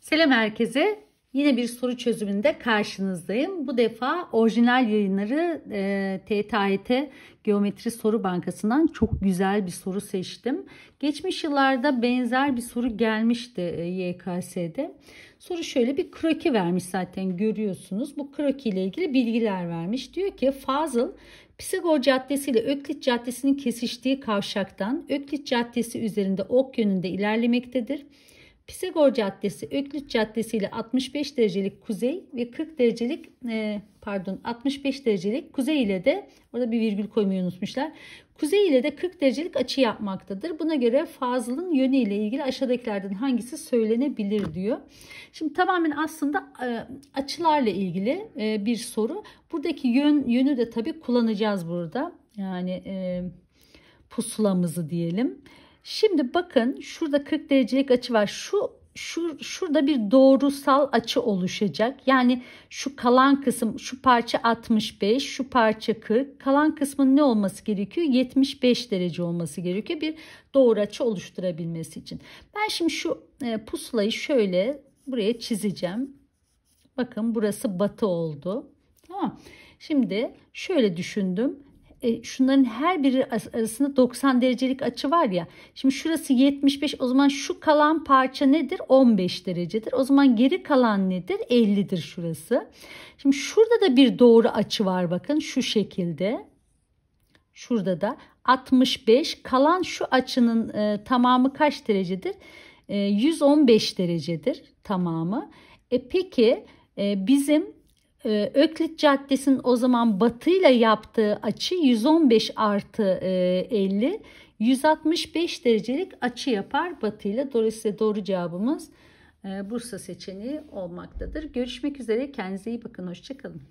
Selam herkese. Yine bir soru çözümünde karşınızdayım. Bu defa orijinal yayınları e, TTAYT Geometri Soru Bankası'ndan çok güzel bir soru seçtim. Geçmiş yıllarda benzer bir soru gelmişti e, YKS'de. Soru şöyle bir kroki vermiş zaten görüyorsunuz. Bu kroki ile ilgili bilgiler vermiş. Diyor ki Fazıl Pisagor Caddesi ile Öklit Caddesi'nin kesiştiği kavşaktan Öklit Caddesi üzerinde ok yönünde ilerlemektedir. Pisagor Caddesi, Öklit Caddesi ile 65 derecelik kuzey ve 40 derecelik e, pardon 65 derecelik kuzey ile de orada bir virgül koymayı unutmuşlar. Kuzey ile de 40 derecelik açı yapmaktadır. Buna göre Fazıl'ın yönü ile ilgili aşağıdakilerden hangisi söylenebilir diyor. Şimdi tamamen aslında e, açılarla ilgili e, bir soru. Buradaki yön yönü de tabii kullanacağız burada. Yani e, pusulamızı diyelim. Şimdi bakın şurada 40 derecelik açı var. Şu şu şurada bir doğrusal açı oluşacak. Yani şu kalan kısım şu parça 65, şu parça 40. Kalan kısmın ne olması gerekiyor? 75 derece olması gerekiyor bir doğru açı oluşturabilmesi için. Ben şimdi şu e, pusulayı şöyle buraya çizeceğim. Bakın burası batı oldu. Tamam. Şimdi şöyle düşündüm e, şunların her biri arasında 90 derecelik açı var ya. Şimdi şurası 75 o zaman şu kalan parça nedir? 15 derecedir. O zaman geri kalan nedir? 50'dir şurası. Şimdi şurada da bir doğru açı var bakın şu şekilde. Şurada da 65 kalan şu açının e, tamamı kaç derecedir? E, 115 derecedir tamamı. E peki e, bizim ee, Öklit Caddesi'nin o zaman batıyla yaptığı açı 115 artı 50 165 derecelik açı yapar batıyla. Dolayısıyla doğru cevabımız e, Bursa seçeneği olmaktadır. Görüşmek üzere. Kendinize iyi bakın. Hoşçakalın.